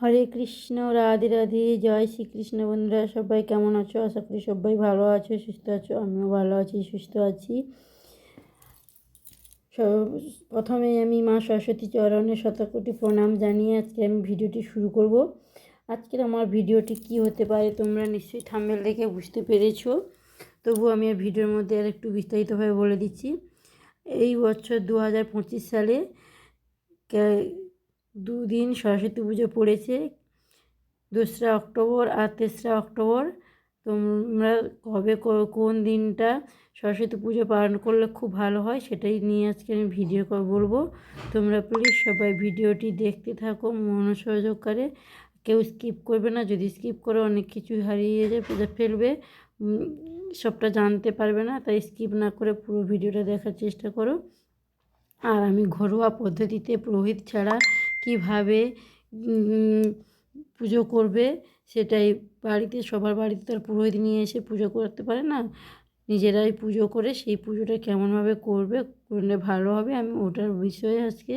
হরে কৃষ্ণ, রাধে রাধে, জয় শ্রীকৃষ্ণ বন্ধুরা, সবাই কেমন আছো? আশা করি সবাই ভালো আছো, সুস্থ আছো, আমিও ভালো আছি, সুস্থ আছি। প্রথমে আমি মা সরস্বতী চরণে শতকোটি প্রণাম জানিয়ে আজকে আমি ভিডিওটি শুরু করব। আজকের আমার ভিডিওটি কি হতে পারে তোমরা নিশ্চয়ই থাম্বেল দেখে বুঝতে পেরেছ। তবু আমি আর ভিডিওর মধ্যে আর একটু বিস্তারিতভাবে বলে দিচ্ছি। এই বছর দু হাজার পঁচিশ সালে দুদিন সরস্বতী পুজো পড়েছে। দোসরা অক্টোবর আর তেসরা অক্টোবর। তোমরা কবে কোন দিনটা সরস্বতী পুজো পালন করলে খুব ভালো হয় সেটাই নিয়ে আজকে আমি ভিডিও বলব। তোমরা প্লিজ সবাই ভিডিওটি দেখতে থাকো মনোসহযোগ করে। কেউ স্কিপ করবে না, যদি স্কিপ করো অনেক কিছু হারিয়ে যায় ফেলবে। সবটা জানতে পারবে না, তাই স্কিপ না করে পুরো ভিডিওটা দেখার চেষ্টা করো। আর আমি ঘরোয়া পদ্ধতিতে পুরোহিত ছাড়া কীভাবে পুজো করবে সেটাই বাড়িতে, সবার বাড়িতে তো আর পুরোহিত নিয়ে এসে পুজো করতে পারে না। নিজেরাই পুজো করে সেই পুজোটা কেমনভাবে করবে, করলে ভালো হবে, আমি ওটার বিষয়ে আজকে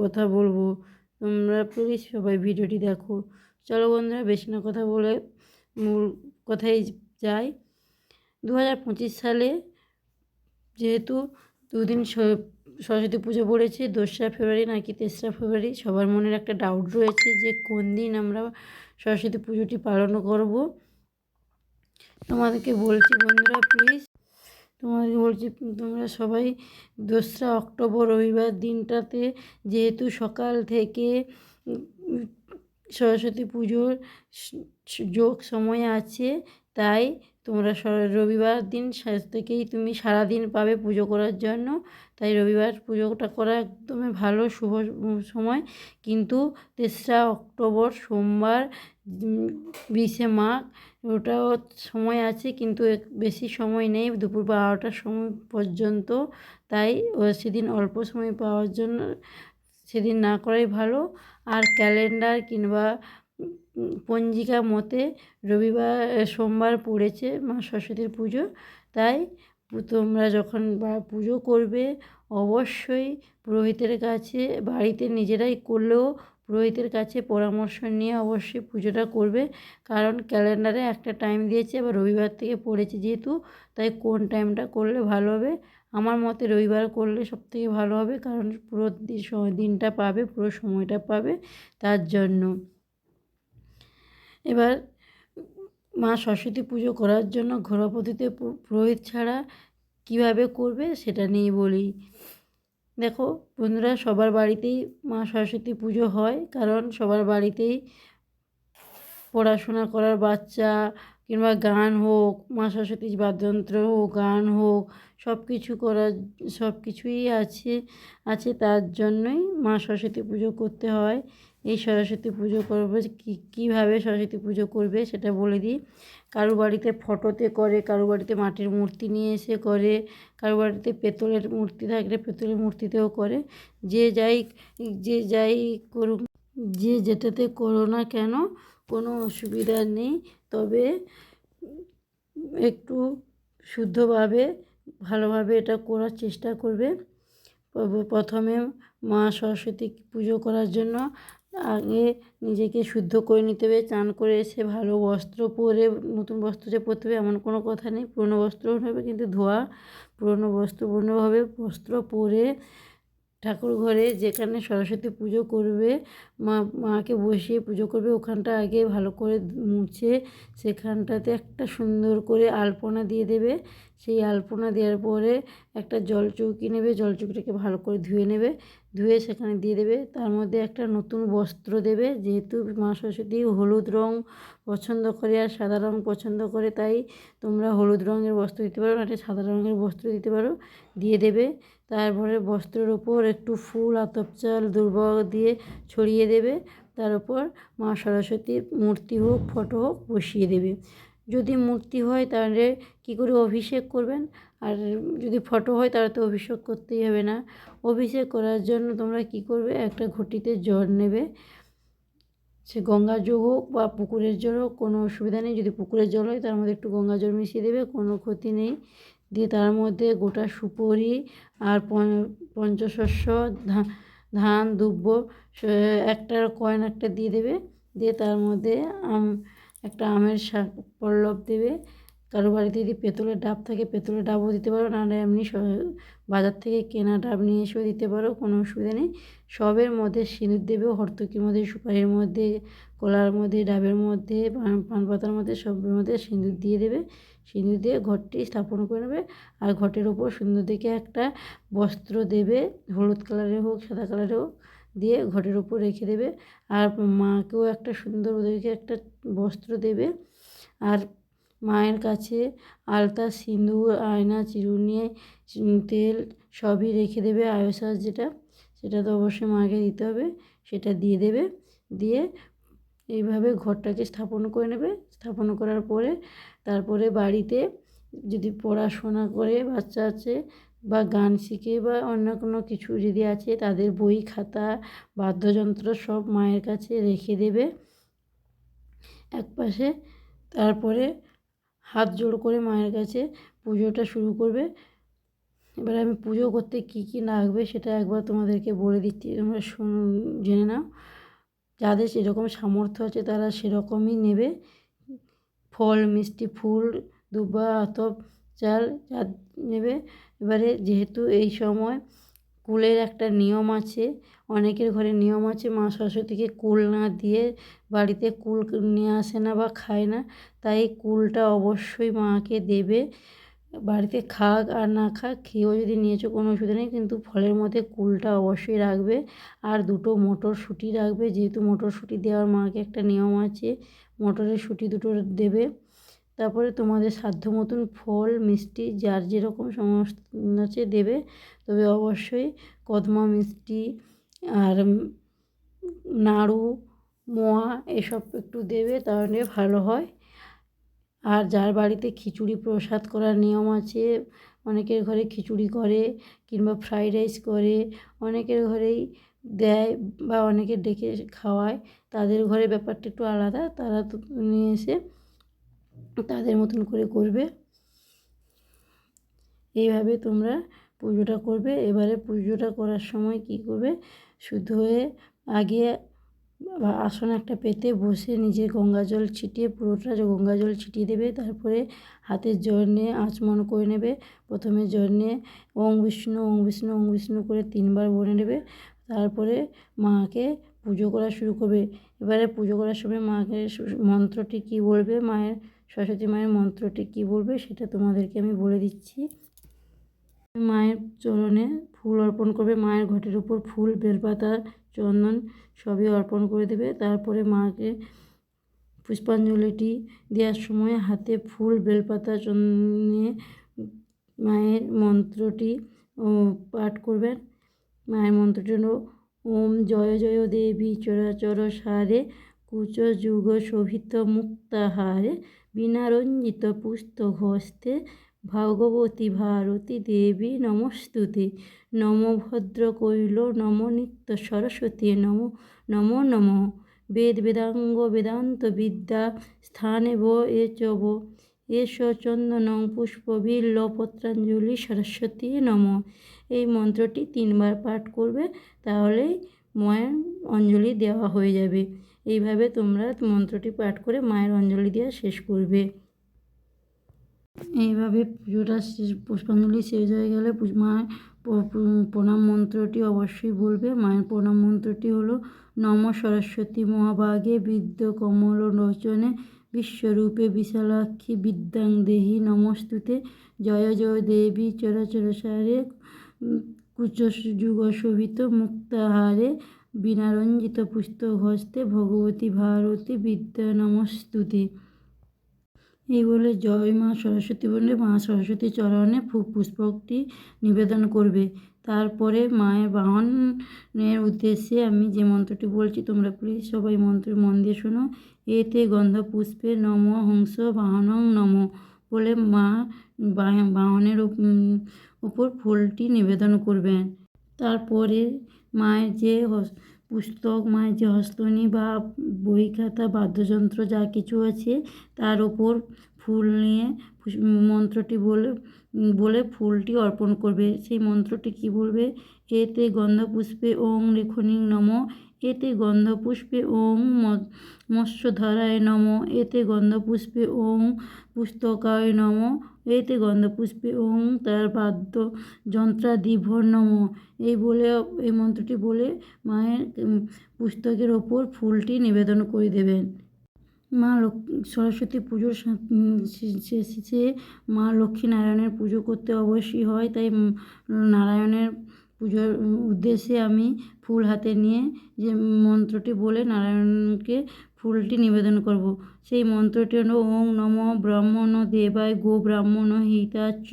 কথা বলব। তোমরা প্লিজ সবাই ভিডিওটি দেখো। চলো বন্ধুরা, বেশি না কথা বলে মূল কথাই যাই। দু হাজার পঁচিশ সালে যেহেতু দুদিন সরস্বতী পুজো পড়েছে, দোসরা ফেব্রুয়ারি নাকি তেসরা ফেব্রুয়ারি, সবার মনের একটা ডাউট রয়েছে যে কোন দিন আমরা সরস্বতী পুজোটি পালন করব। তোমাদেরকে বলছি বন্ধুরা প্লিজ তোমাদেরকে বলছি, তোমরা সবাই দোসরা অক্টোবর রবিবার দিনটাতে যেহেতু সকাল থেকে সরস্বতী পুজোর যোগ সময় আছে, তাই তোমরা রবিবার দিন থেকেই তুমি সারাদিন পাবে পুজো করার জন্য। তাই রবিবার পুজোটা করা একদমই ভালো, শুভ সময়। কিন্তু তেসরা অক্টোবর সোমবার বিশে মাঘ, ওটাও সময় আছে কিন্তু বেশি সময় নেই। দুপুর বারোটার সময় পর্যন্ত। তাই সেদিন অল্প সময় পাওয়ার জন্য, সেদিন না করাই ভালো। আর ক্যালেন্ডার কিংবা পঞ্জিকা মতে রবিবার সোমবার পড়েছে মা সরস্বতীর পুজো। তাই তোমরা যখন পুজো করবে, অবশ্যই পুরোহিতের কাছে, বাড়িতে নিজেরাই করলেও পুরোহিতের কাছে পরামর্শ নিয়ে অবশ্যই পুজোটা করবে। কারণ ক্যালেন্ডারে একটা টাইম দিয়েছে, এবার রবিবার থেকে পড়েছে যেহেতু, তাই কোন টাইমটা করলে ভালো হবে? আমার মতে রবিবার করলে সব থেকে ভালো হবে, কারণ পুরো দিনটা পাবে, পুরো সময়টা পাবে তার জন্য। এবার মা সরস্বতী পুজো করার জন্য ঘরোয়া পদ্ধতিতে পুরোহিত ছাড়া কীভাবে করবে সেটা নিয়ে বলি। দেখো, বন্ধুরা, সবার বাড়িতেই মা সরস্বতী পুজো হয়, কারণ সবার বাড়িতেই পড়াশোনা করার বাচ্চা কিংবা গান হোক, মা সরস্বতীর বাদ্যযন্ত্র হোক, গান হোক সব কিছু করার সব কিছুই আছে আছে তার জন্যই মা সরস্বতী পুজো করতে হয়। এই সরস্বতী পুজো করবে, কী, কীভাবে সরস্বতী পুজো করবে সেটা বলে দিই। কারও বাড়িতে ফটোতে করে কারও বাড়িতে মাটির মূর্তি নিয়ে এসে করে কারও বাড়িতে পেতলের মূর্তি থাকলে পেতলের মূর্তিতেও করে। যে যাই যে যাই করুক, যে যেটাতে করো না কেন, কোনো অসুবিধা নেই। তবে একটু শুদ্ধভাবে, ভালোভাবে এটা করার চেষ্টা করবে। প্রথমে মা সরস্বতী পুজো করার জন্য আগে নিজেকে শুদ্ধ করে নিতে হবে, চান করে এসে ভালো বস্ত্র পরে, নতুন বস্ত্র যে পরতে হবে এমন কোনো কথা নেই। পুরনো বস্ত্রও হবে কিন্তু ধোয়া, পুরনো বস্ত্র পুরনোভাবে বস্ত্র পরে ঠাকুর ঘরে যেখানে সরস্বতী পুজো করবে, মা, মাকে বসিয়ে পুজো করবে, ওখানটা আগে ভালো করে মুছে সেখানটাতে একটা সুন্দর করে আলপনা দিয়ে দেবে। সেই আলপনা দেওয়ার পরে একটা জল চৌকি নেবে জল চৌকিটাকে ভালো করে ধুয়ে নেবে। ধুয়ে সেখানে দিয়ে দেবে। তার মধ্যে একটা নতুন বস্ত্র দেবে। যেহেতু মা সরস্বতী হলুদ রং পছন্দ করে আর সাদা রং পছন্দ করে, তাই তোমরা হলুদ রঙের বস্ত্র দিতে পারো না সাদা রঙের বস্ত্র দিতে পারো। দিয়ে দেবে। তারপরে বস্ত্রের ওপর একটু ফুল, আতপ চাল দিয়ে ছড়িয়ে দেবে। তার উপর মা সরস্বতীর মূর্তি হোক, ফটো হোক বসিয়ে দেবে। যদি মূর্তি হয় তাহলে কী করে অভিষেক করবেন? আর যদি ফটো হয় তাহলে তো অভিষেক করতেই হবে না। অভিষেক করার জন্য তোমরা কী করবে? একটা ঘটিতে জল নেবে। সে গঙ্গার জল হোক বা পুকুরের জল হোক, কোনো অসুবিধা নেই। যদি পুকুরের জল হয় তার মধ্যে একটু গঙ্গা জল মিশিয়ে দেবে, কোনো ক্ষতি নেই। দিয়ে তার মধ্যে গোটা সুপরি আর পঞ্চশস্য ধান, দুব্ব একটা কয়েন একটা দিয়ে দেবে। দিয়ে তার মধ্যে একটা আমের শাক পল্লব দেবে। কারও বাড়িতে যদি পেতলের ডাব থাকে, পেতলের ডাবও দিতে পারো। নাহলে এমনি বাজার থেকে কেনা ডাব নিয়ে এসেও দিতে পারো, কোনো অসুবিধা নেই। সবের মধ্যে সিঁদুর দেবে, হর্তকির মধ্যে, সুপারির মধ্যে, কলার মধ্যে, ডাবের মধ্যে পান পাতার মধ্যে, সবের মধ্যে সিঁদুর দিয়ে দেবে। সিঁদুর দিয়ে ঘরটি স্থাপন করে নেবে। আর ঘটের ওপর সুন্দর দেখে একটা বস্ত্র দেবে। হলুদ কালারের হোক, সাদা কালারের হোক। দিয়ে ঘটের ওপর রেখে দেবে। আর মাকেও একটা সুন্দর ওদেরকে একটা বস্ত্র দেবে। আর মায়ের কাছে আলতা সিঁদুর আয়না, চিরুনি তেল সবই রেখে দেবে আয়সাস যেটা, সেটা তো অবশ্যই মাকে দিতে হবে, সেটা দিয়ে দেবে। দিয়ে এইভাবে ঘরটাকে স্থাপন করে নেবে। স্থাপন করার পরে তারপরে বাড়িতে যদি পড়াশোনা করে বাচ্চা আছে বা গান শিখে বা অন্য কোনো কিছু যদি আছে, তাদের বই, খাতা, বাদ্যযন্ত্র সব মায়ের কাছে রেখে দেবে। একপাশে তারপরে হাত জোড় করে মায়ের কাছে পুজোটা শুরু করবে। এবারে আমি পুজো করতে কী কী লাগবে সেটা একবার তোমাদেরকে বলে দিচ্ছি, তোমরা শুন, জেনে নাও। যাদের সেরকম সামর্থ্য আছে তারা সেরকমই নেবে। ফল, মিষ্টি, ফুল, দুব্বা, আতপ চাল যা নেবে। এবারে যেহেতু এই সময় কুলের একটা নিয়ম আছে, অনেকের ঘরে নিয়ম আছে, মা সরস্বতীকে কুল না দিয়ে বাড়িতে কুল নিয়ে আসে না বা খায় না, তাই কুলটা অবশ্যই মাকে দেবে। বাড়িতে খাক আর না খাক, খেয়েও যদি নিয়েছো কোনো অসুবিধা নেই, কিন্তু ফলের মধ্যে কুলটা অবশ্যই রাখবে। আর দুটো মটরশুঁটি রাখবে, যেহেতু মটরশুঁটি দেওয়ার মাকে একটা নিয়ম আছে, মটরের শুঁটি দুটো দেবে। তারপরে তোমাদের সাধ্য মতন ফল, মিষ্টি, যার যেরকম সমস্ত আছে দেবে। তবে অবশ্যই কদমা মিষ্টি আর নাড়ু, মোয়া এসব একটু দেবে, তাহলে ভালো হয়। আর যার বাড়িতে খিচুড়ি প্রসাদ করার নিয়ম আছে, অনেকের ঘরে খিচুড়ি করে কিংবা ফ্রাইড রাইস করে, অনেকের ঘরেই দেয় বা অনেকে ডেকে খাওয়ায়। তাদের ঘরে ব্যাপারটা একটু আলাদা, তারা তো নিয়ে এসে তাদের মতন করে করবে। এইভাবে তোমরা পুজোটা করবে। এবারে পুজোটা করার সময় কী করবে? শুদ্ধ হয়ে আগে আসন একটা পেতে বসে নিজে গঙ্গা জল ছিটিয়ে পুরোটা গঙ্গা জল ছিটিয়ে দেবে, তারপরে হাতের জল নিয়ে আচমন করে নেবে। প্রথমে জল নিয়ে ওং বিষ্ণু ওং বিষ্ণু ওং বিষ্ণু করে তিনবার বলে নেবে। তারপরে মাকে পুজো করা শুরু করবে। এবারে পুজো করার সময় মাকে মন্ত্রটি কী বলবে? মায়ের সরস্বতী মায়ের মন্ত্রটি কী বলবে সেটা তোমাদেরকে আমি বলে দিচ্ছি। মায়ের চরণে ফুল অর্পণ করবে, মায়ের ঘটের উপর ফুল, বেলপাতা, চন্দন সবই অর্পণ করে দেবে। তারপরে মাকে পুষ্পাঞ্জলিটি দেওয়ার সময় হাতে ফুল, বেলপাতা, চন্দন মায়ের মন্ত্রটি পাঠ করবেন। মায়ের মন্ত্রটি ওম জয় জয় দেবী, চরাচর সারে কুচ যুগ শোভিত মুক্তাহারে বিনারঞ্জিত পুস্তক হস্তে ভগবতী ভারতী দেবী নমস্তুতে। নম ভদ্র কৈল নম নিত্য সরস্বতী, নম, নমো, নম। বেদ বেদাঙ্গ বেদান্ত বিদ্যা স্থানে ব, এ চ, ব। এস চন্দনং পুষ্প বিল্ল পত্রাঞ্জলি সরস্বতী, নম এই মন্ত্রটি তিনবার পাঠ করবে, তাহলেই মায়ের অঞ্জলি দেওয়া হয়ে যাবে। এইভাবে তোমরা মন্ত্রটি পাঠ করে মায়ের অঞ্জলি দেওয়া শেষ করবে। এইভাবে পুজোটা শেষ পুষ্পাঞ্জলি শেষ হয়ে গেলে মায়ের প্রণাম মন্ত্রটি অবশ্যই বলবে। মায়ের প্রণাম মন্ত্রটি হলো, নম সরস্বতী মহাভাগে বিদ্য কমল রচনে বিশ্বরূপে বিশালাক্ষী বিদ্যাং দেহি নমস্তুতে। জয় জয় দেবী চরাচর সারে কুচ যুগ শোভিত মুক্তাহারে বিনারঞ্জিত পুস্তক হস্তে ভগবতী ভারতী বিদ্যা নমস্তুতে। এই বলে জয় মা সরস্বতী বলে মা সরস্বতী চরণে পুষ্পকটি নিবেদন করবে। তারপরে মায়ের বাহনের উদ্দেশ্যে আমি যে মন্ত্রটি বলছি, তোমরা প্লিজ সবাই মন্ত্র মন দিয়ে শোনো। এতে গন্ধ পুষ্পে নম হংস বাহনং নম বলে মা বাহনের উপ- উপর ফুলটি নিবেদন করবেন। তারপরে মায়ের যে পুস্তক, মায়ের যে হস্তনী বা বই খাতা, বাদ্যযন্ত্র যা কিছু আছে, তার ওপর ফুল নিয়ে মন্ত্রটি বলে বলে ফুলটি অর্পণ করবে। সেই মন্ত্রটি কি বলবে? এতে গন্ধপুষ্পে ওং রেখনিং নম, এতে গন্ধপুষ্পে ওং মৎস্যধরায় নম, এতে গন্ধপুষ্পে ওং পুস্তকায় নম এতে গন্ধপুষ্পে ওং তার বাদ্য যন্ত্রাদিভর নম এই বলে, এই মন্ত্রটি বলে মায়ের পুস্তকের ওপর ফুলটি নিবেদন করে দেবেন। মা সরস্বতী পুজোর শেষে মা লক্ষ্মী নারায়ণের পুজো করতে অবশ্যই হয়। তাই নারায়ণের পুজোর উদ্দেশ্যে আমি ফুল হাতে নিয়ে যে মন্ত্রটি বলে নারায়ণকে ফুলটি নিবেদন করব। সেই মন্ত্রটি হলো, ওং নম ব্রাহ্মণ দেবায় গো ব্রাহ্মণ হিতাচ্য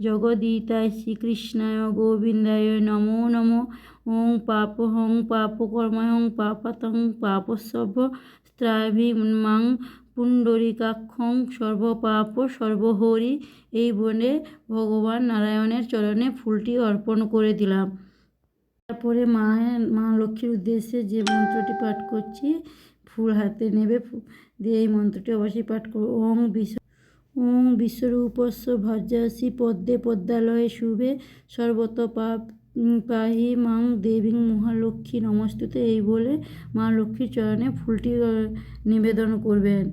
জগদীতায় শ্রীকৃষ্ণায় গোবিন্দায় নমো নমো। ওং পাপহং পাপকর্মহং পাপাতং পাপসভ্য স্ত্রাভিমাং পুণ্ডরিকাক্ষং সর্বপাপ সর্বহরি। এই বলে ভগবান নারায়ণের চরণে ফুলটি অর্পণ করে দিলাম। তারপরে মায়ের মা লক্ষ্মীর উদ্দেশ্যে যে মন্ত্রটি পাঠ করছি ফুল হাতে নেবে দিয়ে এই মন্ত্রটি অবশ্যই পাঠ করো। ওং বিশ্ব ওং বিশ্বরূপস্য ভজ্রাসি পদ্মে পদ্মালয়ে শুভে সর্বত পাপ পাহি মাং দেবী মহালক্ষ্মী নমস্তুতে এই বলে মা লক্ষ্মীর চরণে ফুলটি নিবেদন করবেন।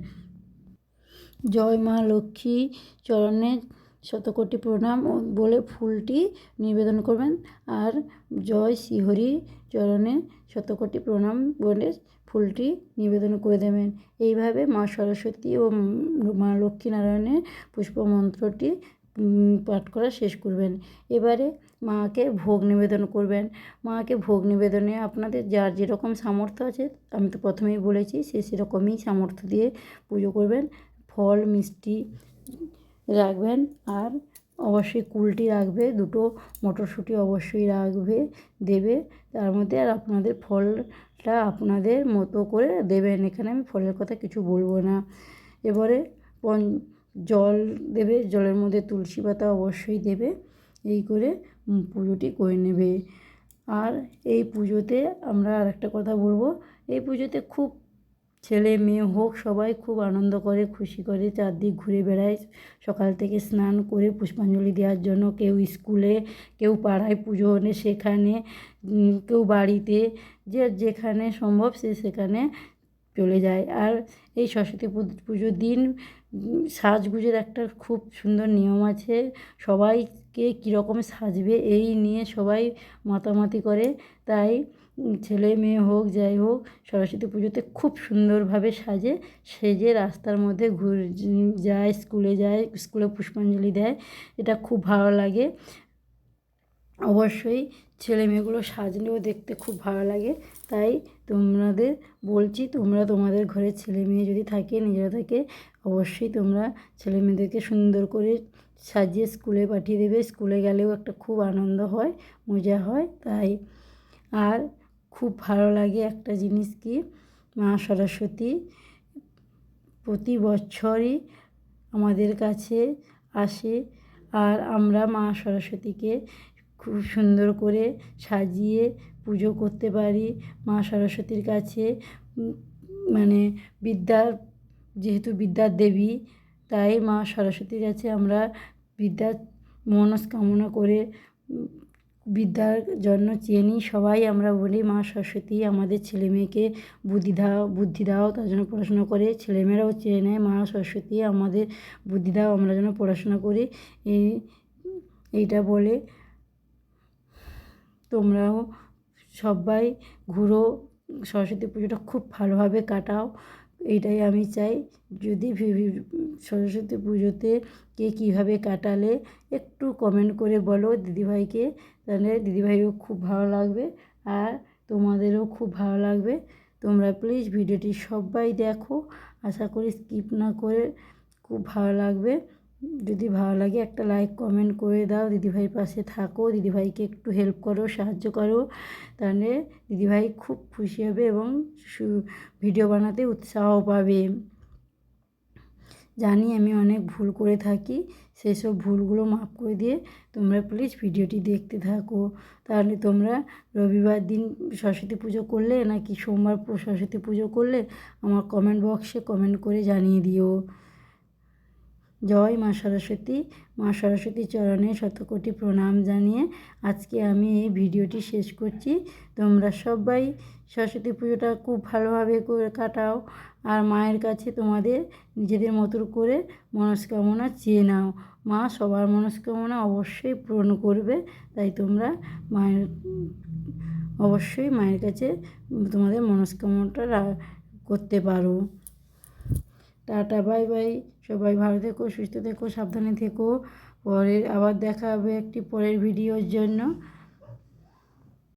জয় মা লক্ষ্মী চরণে শতকোটি প্রণাম বলে ফুলটি নিবেদন করবেন। আর জয় শ্রীহরি চরণে শতকোটি প্রণাম বলে ফুলটি নিবেদন করে দেবেন। এইভাবে মা সরস্বতী ও মা লক্ষ্মীনারায়ণের পুষ্প মন্ত্রটি পাঠ করা শেষ করবেন। এবারে মাকে ভোগ নিবেদন করবেন। মাকে ভোগ নিবেদনে আপনাদের যার যেরকম সামর্থ্য আছে, আমি তো প্রথমেই বলেছি, সে সেরকমই সামর্থ্য দিয়ে পুজো করবেন। ফল, মিষ্টি রাখবেন আর অবশ্যই কুলটি রাখবে, দুটো মটরশুঁটি অবশ্যই রাখবে, দেবে। তার মধ্যে আর আপনাদের ফলটা আপনাদের মতো করে দেবেন। এখানে আমি ফলের কথা কিছু বলব না। এবারে পন, জল দেবে, জলের মধ্যে তুলসী পাতা অবশ্যই দেবে। এই করে পুজোটি করে নেবে। আর এই পুজোতে আমরা আর একটা কথা বলব। এই পুজোতে খুব ছেলে মেয়ে হোক, সবাই খুব আনন্দ করে, খুশি করে চারদিক ঘুরে বেড়ায়। সকাল থেকে স্নান করে পুষ্পাঞ্জলি দেওয়ার জন্য কেউ স্কুলে, কেউ পাড়ায় পুজো হলে সেখানে কেউ বাড়িতে, যে যেখানে সম্ভব সে সেখানে চলে যায়। আর এই সরস্বতী পুজোর দিন সাজগুজের একটা খুব সুন্দর নিয়ম আছে, সবাইকে কীরকম সাজবে এই নিয়ে সবাই মাতামাতি করে। তাই ছেলে মেয়ে হোক, যাই হোক, সরস্বতী পুজোতে খুব সুন্দরভাবে সাজে, সেজে রাস্তার মধ্যে ঘুর, যায়, স্কুলে যায়, স্কুলে পুষ্পাঞ্জলি দেয়, এটা খুব ভালো লাগে। অবশ্যই ছেলে মেয়েগুলো সাজলেও দেখতে খুব ভালো লাগে। তাই তোমাদের বলছি, তোমরা তোমাদের ঘরে ছেলে মেয়ে যদি থাকে, নিজেরা থাকে, অবশ্যই তোমরা ছেলে মেয়েদেরকে সুন্দর করে সাজিয়ে স্কুলে পাঠিয়ে দেবে। স্কুলে গেলেও একটা খুব আনন্দ হয়, মজা হয়, তাই। আর খুব ভালো লাগে একটা জিনিস কি মা সরস্বতী প্রতি বছরই আমাদের কাছে আসে আর আমরা মা সরস্বতীকে খুব সুন্দর করে সাজিয়ে পুজো করতে পারি। মা সরস্বতীর কাছে মানে বিদ্যার, যেহেতু বিদ্যার দেবী, তাই মা সরস্বতীর কাছে আমরা বিদ্যার মনস্কামনা করে বিদ্যার জন্য চেয়ে নিই সবাই আমরা বলি, মা সরস্বতী আমাদের ছেলে মেয়েকে বুদ্ধি দাও বুদ্ধি দাও, তার জন্য পড়াশোনা করে। ছেলেমেয়েরাও চেয়ে নেয়, মা সরস্বতী আমাদের বুদ্ধি দাও, আমরা যেন পড়াশোনা করি। এই এইটা বলে। তোমরাও সবাই ঘুরো, সরস্বতী পুজোটা খুব ভালোভাবে কাটাও। এইটাই আমি চাই। যদি সরস্বতী পুজোতে কে কীভাবে কাটালে একটু কমেন্ট করে বলো দিদিভাইকে। তাহলে দিদিভাইও খুব ভালো লাগবে আর তোমাদেরও খুব ভালো লাগবে। তোমরা প্লিজ ভিডিওটি সবাই দেখো। আশা করি স্কিপ না করে খুব ভালো লাগবে। যদি ভালো লাগে, একটা লাইক কমেন্ট করে দাও। দিদিভাইয়ের পাশে থাকো, দিদিভাইকে একটু হেল্প করো, সাহায্য করো। তাহলে দিদিভাই খুব খুশি হবে এবং ভিডিও বানাতে উৎসাহ পাবে। জানি আমি অনেক ভুল করে থাকি সেই সব ভুলগুলো মাফ করে দিয়ে তোমরা প্লিজ ভিডিওটি দেখতে থাকো। তাহলে তোমরা রবিবার দিন সরস্বতী পুজো করলে নাকি সোমবার সরস্বতী পুজো করলে আমার কমেন্ট বক্সে কমেন্ট করে জানিয়ে দিও। জয় মা সরস্বতী মা সরস্বতী চরণে শতকোটি প্রণাম জানিয়ে আজকে আমি এই ভিডিওটি শেষ করছি। তোমরা সবাই সরস্বতী পুজোটা খুব ভালোভাবে করে কাটাও আর মায়ের কাছে তোমাদের নিজেদের মতো করে মনস্কামনা চেয়ে নাও। মা সবার মনস্কামনা অবশ্যই পূরণ করবে, তাই তোমরা মায়ের, অবশ্যই মায়ের কাছে তোমাদের মনস্কামনাটা করতে পারো। Ta-ta, bye bye. সবাই ভালো থেকো, সুস্থ থেকো, সাবধানে থেকো। পরের আবার দেখা হবে একটি পরের ভিডিওর জন্য।